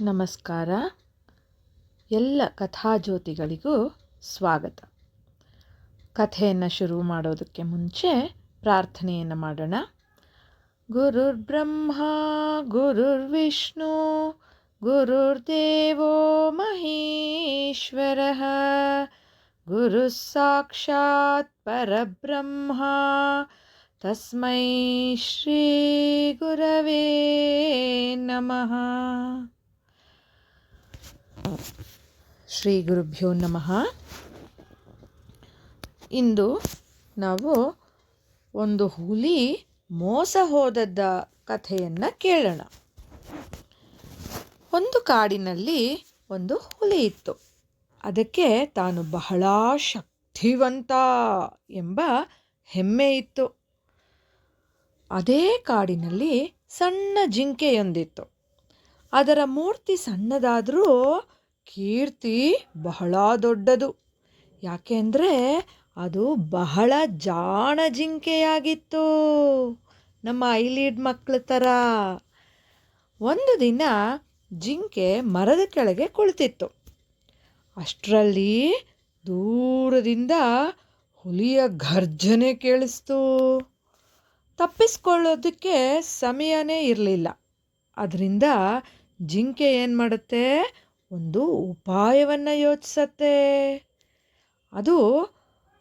ನಮಸ್ಕಾರ. ಎಲ್ಲ ಕಥಾಜ್ಯೋತಿಗಳಿಗೂ ಸ್ವಾಗತ. ಕಥೆಯನ್ನು ಶುರು ಮಾಡೋದಕ್ಕೆ ಮುಂಚೆ ಪ್ರಾರ್ಥನೆಯನ್ನು ಮಾಡೋಣ. ಗುರುರ್ ಬ್ರಹ್ಮ ಗುರುರ್ ವಿಷ್ಣು ಗುರುರ್ದೇವೋ ಮಹೇಶ್ವರ ಗುರು ಸಾಕ್ಷಾತ್ ಪರಬ್ರಹ್ಮ, ತಸ್ಮೈ ಶ್ರೀ ಗುರವೇ ನಮಃ. ಶ್ರೀ ಗುರುಭ್ಯೋ ನಮಃ. ಇಂದು ನಾವು ಒಂದು ಹುಲಿ ಮೋಸ ಹೋದದ್ದ ಕಥೆಯನ್ನು ಕೇಳೋಣ. ಒಂದು ಕಾಡಿನಲ್ಲಿ ಒಂದು ಹುಲಿ ಇತ್ತು. ಅದಕ್ಕೆ ತಾನು ಬಹಳ ಶಕ್ತಿವಂತ ಎಂಬ ಹೆಮ್ಮೆ ಇತ್ತು. ಅದೇ ಕಾಡಿನಲ್ಲಿ ಸಣ್ಣ ಜಿಂಕೆಯೊಂದಿತ್ತು. ಅದರ ಮೂರ್ತಿ ಸಣ್ಣದಾದರೂ ಕೀರ್ತಿ ಬಹಳ ದೊಡ್ಡದು. ಯಾಕೆಂದರೆ ಅದು ಬಹಳ ಜಾಣ ಜಿಂಕೆಯಾಗಿತ್ತು ನಮ್ಮ ಐಲೀಡ್ ಮಕ್ಕಳ ಥರ ಒಂದು ದಿನ ಜಿಂಕೆ ಮರದ ಕೆಳಗೆ ಕುಳಿತಿತ್ತು. ಅಷ್ಟರಲ್ಲಿ ದೂರದಿಂದ ಹುಲಿಯ ಘರ್ಜನೆ ಕೇಳಿಸ್ತು. ತಪ್ಪಿಸ್ಕೊಳ್ಳೋದಕ್ಕೆ ಸಮಯನೇ ಇರಲಿಲ್ಲ. ಅದರಿಂದ ಜಿಂಕೆ ಏನು ಮಾಡುತ್ತೆ? ಒಂದು ಉಪಾಯವನ್ನು ಯೋಚಿಸತ್ತೆ. ಅದು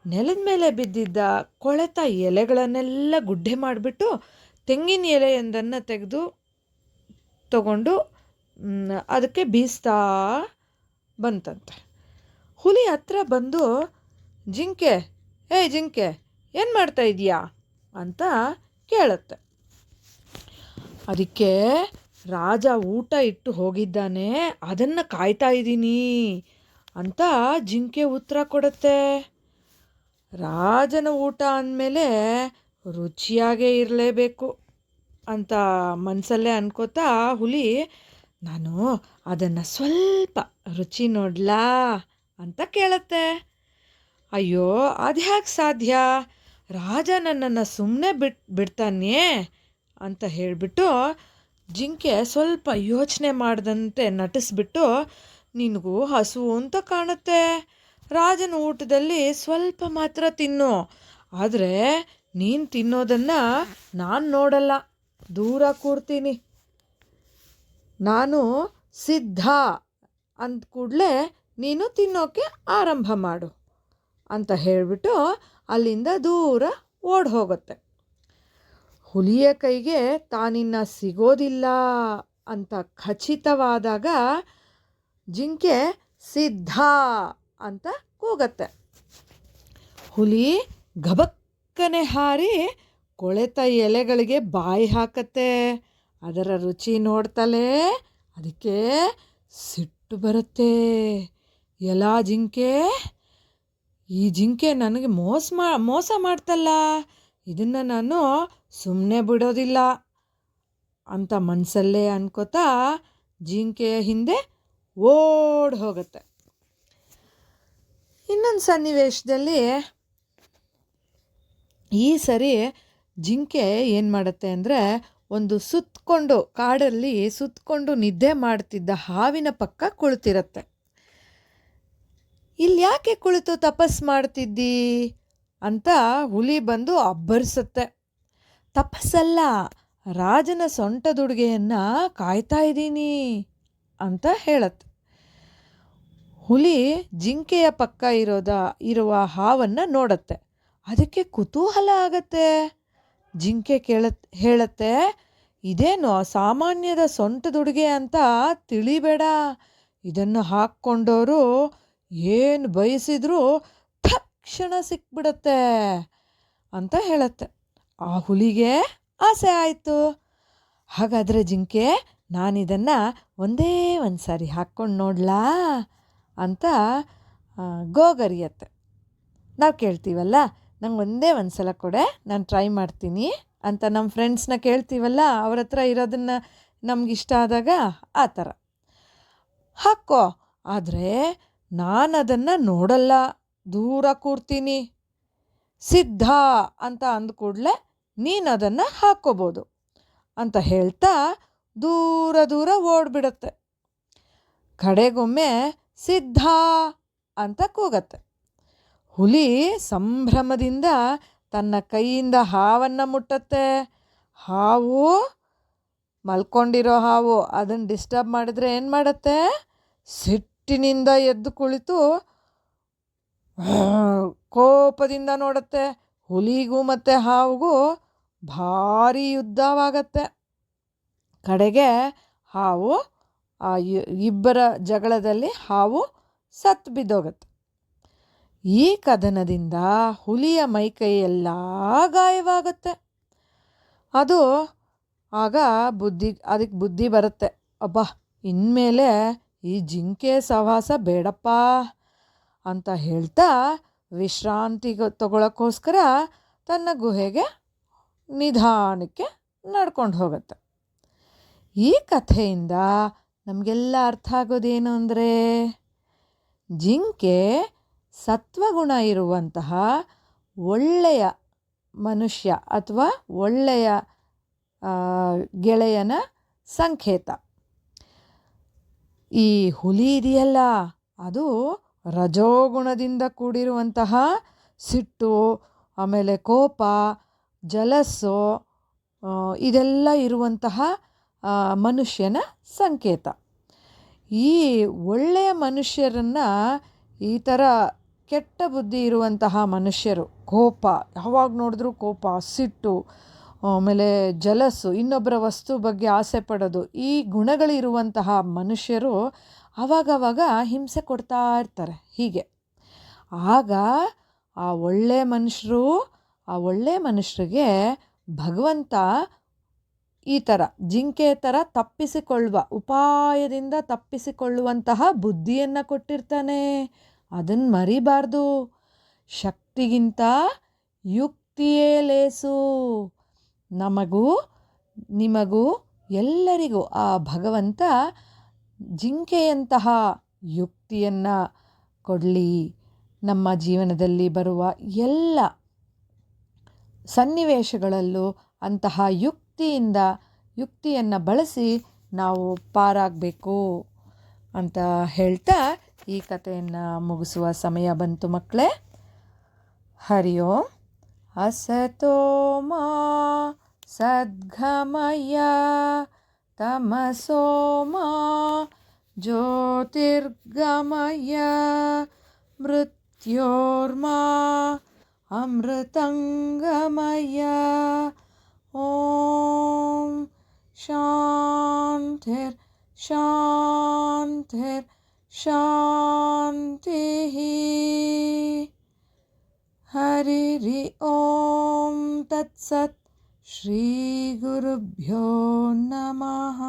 ನೆಲದ ಮೇಲೆ ಬಿದ್ದಿದ್ದ ಕೊಳೆತ ಎಲೆಗಳನ್ನೆಲ್ಲ ಗುಡ್ಡೆ ಮಾಡಿಬಿಟ್ಟು ತೆಂಗಿನ ಎಲೆಯೊಂದನ್ನು ತೆಗೆದು ತಗೊಂಡು ಅದಕ್ಕೆ ಬೀಸ್ತಾ ಬಂತಂತೆ. ಹುಲಿ ಹತ್ರ ಬಂದು, ಜಿಂಕೆ, ಏ ಜಿಂಕೆ, ಏನು ಮಾಡ್ತಾ ಇದೀಯಾ ಅಂತ ಕೇಳುತ್ತೆ. ಅದಕ್ಕೆ ರಾಜ ಊಟ ಇಟ್ಟು ಹೋಗಿದ್ದಾನೆ. ಅದನ್ನು ಕಾಯ್ತಾ ಇದ್ದೀನಿ ಅಂತ ಜಿಂಕೆ ಉತ್ತರ ಕೊಡುತ್ತೆ. ರಾಜನ ಊಟ ಅಂದಮೇಲೆ ರುಚಿಯಾಗೇ ಇರಲೇಬೇಕು ಅಂತ ಮನಸ್ಸಲ್ಲೇ ಅನ್ಕೋತಾ ಹುಲಿ, ನಾನು ಅದನ್ನು ಸ್ವಲ್ಪ ರುಚಿ ನೋಡ್ಲಾ? ಅಂತ ಕೇಳತ್ತೆ. ಅಯ್ಯೋ ಅದು ಹ್ಯಾಕೆ ಸಾಧ್ಯ? ರಾಜ ನನ್ನನ್ನು ಸುಮ್ಮನೆ ಬಿಟ್, ಬಿಡ್ತಾನೆ? ಅಂತ ಹೇಳಿಬಿಟ್ಟು ಜಿಂಕೆ ಸ್ವಲ್ಪ ಯೋಚನೆ ಮಾಡಿದಂತೆ ನಟಿಸ್ಬಿಟ್ಟು, ನಿನಗೂ ಹಸು ಅಂತ ಕಾಣುತ್ತೆ. ರಾಜನ ಊಟದಲ್ಲಿ ಸ್ವಲ್ಪ ಮಾತ್ರ ತಿನ್ನು. ಆದರೆ ನೀನು ತಿನ್ನೋದನ್ನು ನಾನು ನೋಡಲ್ಲ. ದೂರ ಕೂಡ್ತೀನಿ ನಾನು ಸಿದ್ಧ. ಅಂದ ಕೂಡಲೇ ನೀನು ತಿನ್ನೋಕ್ಕೆ ಆರಂಭ ಮಾಡು. ಅಂತ ಹೇಳಿಬಿಟ್ಟು ಅಲ್ಲಿಂದ ದೂರ ಓಡಿ ಹೋಗುತ್ತೆ ಹುಲಿಯ ಕೈಗೆ ತಾನಿನ್ನ ಸಿಗೋದಿಲ್ಲ ಅಂತ ಖಚಿತವಾದಾಗ ಜಿಂಕೆ ಸಿದ್ಧ ಅಂತ ಕೂಗತ್ತೆ. ಹುಲಿ ಗಬಕ್ಕನೆ ಹಾರಿ ಕೊಳೆತ ಎಲೆಗಳಿಗೆ ಬಾಯಿ ಹಾಕತ್ತೆ. ಅದರ ರುಚಿ ನೋಡ್ತಲೇ ಅದಕ್ಕೆ ಸಿಟ್ಟು ಬರುತ್ತೆ. ಎಲ್ಲ ಜಿಂಕೆ, ಈ ಜಿಂಕೆ ನನಗೆ ಮೋಸ ಮಾ, ಮೋಸ ಮಾಡ್ತಲ್ಲ. ಇದನ್ನು ನಾನು ಸುಮ್ಮನೆ ಬಿಡೋದಿಲ್ಲ ಅಂತ ಮನಸ್ಸಲ್ಲೇ ಅನ್ಕೋತಾ ಜಿಂಕೆಯ ಹಿಂದೆ ಓಡ್ ಹೋಗುತ್ತೆ. ಇನ್ನೊಂದು ಸನ್ನಿವೇಶದಲ್ಲಿ ಈ ಸರಿ ಜಿಂಕೆ ಏನು ಮಾಡುತ್ತೆ ಅಂದರೆ ಒಂದು ಸುತ್ತಕೊಂಡು ಕಾಡಲ್ಲಿ ಸುತ್ತಕೊಂಡು ನಿದ್ದೆ ಮಾಡ್ತಿದ್ದ ಹಾವಿನ ಪಕ್ಕ ಕುಳಿತಿರುತ್ತೆ. ಇಲ್ಲಿ ಯಾಕೆ ಕುಳಿತು ತಪಸ್ ಮಾಡ್ತಿದ್ದಿ? ಅಂತ ಹುಲಿ ಬಂದು ಅಬ್ಬರಿಸುತ್ತೆ. ತಪಸ್ಸಲ್ಲ, ರಾಜನ ಸೊಂಟದುಡುಗೆಯನ್ನು ಕಾಯ್ತಾ ಇದ್ದೀನಿ ಅಂತ ಹೇಳತ್ತೆ. ಹುಲಿ ಜಿಂಕೆಯ ಪಕ್ಕ ಇರೋದ, ಇರುವ ಹಾವನ್ನು ನೋಡತ್ತೆ. ಅದಕ್ಕೆ ಕುತೂಹಲ ಆಗತ್ತೆ. ಜಿಂಕೆ ಕೇಳತ್, ಹೇಳತ್ತೆ, ಇದೇನು ಸಾಮಾನ್ಯದ ಸೊಂಟದುಡುಗೆ ಅಂತ ತಿಳಿಬೇಡ. ಇದನ್ನು ಹಾಕ್ಕೊಂಡವರು ಏನು ಬಯಸಿದ್ರೂ ತಕ್ಷಣ ಸಿಕ್ಬಿಡತ್ತೆ ಅಂತ ಹೇಳತ್ತೆ. ಆ ಹುಲಿಗೆ ಆಸೆ ಆಯಿತು. ಹಾಗಾದರೆ ಜಿಂಕೆ, ನಾನಿದನ್ನು ಒಂದೇ ಒಂದು ಸಾರಿ ಹಾಕ್ಕೊಂಡು ನೋಡ್ಲಾ ಅಂತ ಗೋಗರಿಯತ್ತೆ. ನಾವು ಕೇಳ್ತೀವಲ್ಲ, ನಂಗೆ ಒಂದೇ ಒಂದು ಸಲ ಕೊಡೆ, ನಾನು ಟ್ರೈ ಮಾಡ್ತೀನಿ ಅಂತ ನಮ್ಮ ಫ್ರೆಂಡ್ಸ್ನ ಕೇಳ್ತೀವಲ್ಲ, ಅವ್ರ ಹತ್ರ ಇರೋದನ್ನು ನಮಗಿಷ್ಟ ಆದಾಗ ಆ ಥರ ಹಾಕೋ, ಆದರೆ ನಾನು ಅದನ್ನು ನೋಡಲ್ಲ. ದೂರ ಕೂರ್ತೀನಿ. ಸಿದ್ಧ ಅಂತ ಅಂದ ಕೂಡಲೇ ನೀನು ಅದನ್ನು ಹಾಕ್ಕೋಬೋದು ಅಂತ ಹೇಳ್ತಾ ದೂರ ದೂರ ಓಡಿಬಿಡತ್ತೆ. ಕಡೆಗೊಮ್ಮೆ ಸಿದ್ಧ ಅಂತ ಕೂಗತ್ತೆ. ಹುಲಿ ಸಂಭ್ರಮದಿಂದ ತನ್ನ ಕೈಯಿಂದ ಹಾವನ್ನು ಮುಟ್ಟತ್ತೆ. ಹಾವು, ಮಲ್ಕೊಂಡಿರೋ ಹಾವು ಅದನ್ನು ಡಿಸ್ಟರ್ಬ್ ಮಾಡಿದ್ರೆ ಏನು ಮಾಡುತ್ತೆ? ಸಿಟ್ಟಿನಿಂದ ಎದ್ದು ಕುಳಿತು ಕೋಪದಿಂದ ನೋಡುತ್ತೆ, ಹುಲಿಗೂ ಮತ್ತು ಹಾವಿಗೂ ಭಾರಿ ಯುದ್ಧವಾಗತ್ತೆ. ಕಡೆಗೆ ಹಾವು, ಆ ಇಬ್ಬರ ಜಗಳದಲ್ಲಿ ಹಾವು ಸತ್ತು ಬಿದ್ದೋಗತ್ತೆ. ಈ ಕದನದಿಂದ ಹುಲಿಯ ಮೈಕೈಯೆಲ್ಲ ಗಾಯವಾಗುತ್ತೆ. ಅದು ಆಗ ಬುದ್ಧಿ, ಅದಕ್ಕೆ ಬುದ್ಧಿ ಬರುತ್ತೆ. ಅಬ್ಬಾ, ಇನ್ಮೇಲೆ ಈ ಜಿಂಕೆ ಸವಾಸ ಬೇಡಪ್ಪ. ಅಂತ ಹೇಳ್ತಾ ವಿಶ್ರಾಂತಿ ತಗೊಳ್ಳೋಕ್ಕೋಸ್ಕರ ತನ್ನ ಗುಹೆಗೆ ನಿಧಾನಕ್ಕೆ ನಡ್ಕೊಂಡು ಹೋಗುತ್ತೆ. ಈ ಕಥೆಯಿಂದ ನಮಗೆಲ್ಲ ಅರ್ಥ ಆಗೋದೇನು ಅಂದರೆ, ಜಿಂಕೆ ಸತ್ವಗುಣ ಇರುವಂತಹ ಒಳ್ಳೆಯ ಮನುಷ್ಯ ಅಥವಾ ಒಳ್ಳೆಯ ಗೆಳೆಯನ ಸಂಕೇತ. ಈ ಹುಲಿ ಇದೆಯಲ್ಲ, ಅದು ರಜೋಗುಣದಿಂದ ಕೂಡಿರುವಂತಹ ಸಿಟ್ಟು, ಆಮೇಲೆ ಕೋಪ ಜಲಸ್ಸು ಇದೆಲ್ಲ ಇರುವಂತಹ ಮನುಷ್ಯನ ಸಂಕೇತ. ಈ ಒಳ್ಳೆಯ ಮನುಷ್ಯರನ್ನು ಈ ಥರ ಕೆಟ್ಟ ಬುದ್ಧಿ ಇರುವಂತಹ ಮನುಷ್ಯರು, ಕೋಪ, ಯಾವಾಗ ನೋಡಿದ್ರೂ ಕೋಪ, ಸಿಟ್ಟು ಆಮೇಲೆ ಜಲಸ್ಸು, ಇನ್ನೊಬ್ಬರ ವಸ್ತು ಬಗ್ಗೆ ಆಸೆ ಪಡೋದು, ಈ ಗುಣಗಳಿರುವಂತಹ ಮನುಷ್ಯರು ಆವಾಗವಾಗ ಹಿಂಸೆ ಕೊಡ್ತಾ ಇರ್ತಾರೆ, ಹೀಗೆ. ಆಗ ಆ ಒಳ್ಳೆಯ ಮನುಷ್ಯರು, ಆ ಒಳ್ಳೆಯ ಮನುಷ್ಯರಿಗೆ ಭಗವಂತ ಈ ಥರ ಜಿಂಕೆ ಥರ ತಪ್ಪಿಸಿಕೊಳ್ಳುವ, ಉಪಾಯದಿಂದ ತಪ್ಪಿಸಿಕೊಳ್ಳುವಂತಹ ಬುದ್ಧಿಯನ್ನು ಕೊಟ್ಟಿರ್ತಾನೆ. ಅದನ್ನು ಮರಿಬಾರ್ದು. ಶಕ್ತಿಗಿಂತ ಯುಕ್ತಿಯೇ ಲೇಸು. ನಮಗೂ, ನಿಮಗೂ ಎಲ್ಲರಿಗೂ ಆ ಭಗವಂತ ಜಿಂಕೆಯಂತಹ ಯುಕ್ತಿಯನ್ನು ಕೊಡಲಿ. ನಮ್ಮ ಜೀವನದಲ್ಲಿ ಬರುವ ಎಲ್ಲ ಸನ್ನಿವೇಶಗಳಲ್ಲೂ ಅಂತಹ ಯುಕ್ತಿಯಿಂದ, ಯುಕ್ತಿಯನ್ನು ಬಳಸಿ ನಾವು ಪಾರಾಗಬೇಕು ಅಂತ ಹೇಳ್ತಾ ಈ ಕಥೆಯನ್ನು ಮುಗಿಸುವ ಸಮಯ ಬಂತು ಮಕ್ಕಳೇ. ಹರಿ असतो मा सद्गमय तमसो मा ज्योतिर्गमय मृत्योर्मा अमृतङ्गमय। ॐ शान्तिर् शान्तिर् शान्तिः। हरिरि ॐ तत्सत् श्रीगुरुभ्यो नमः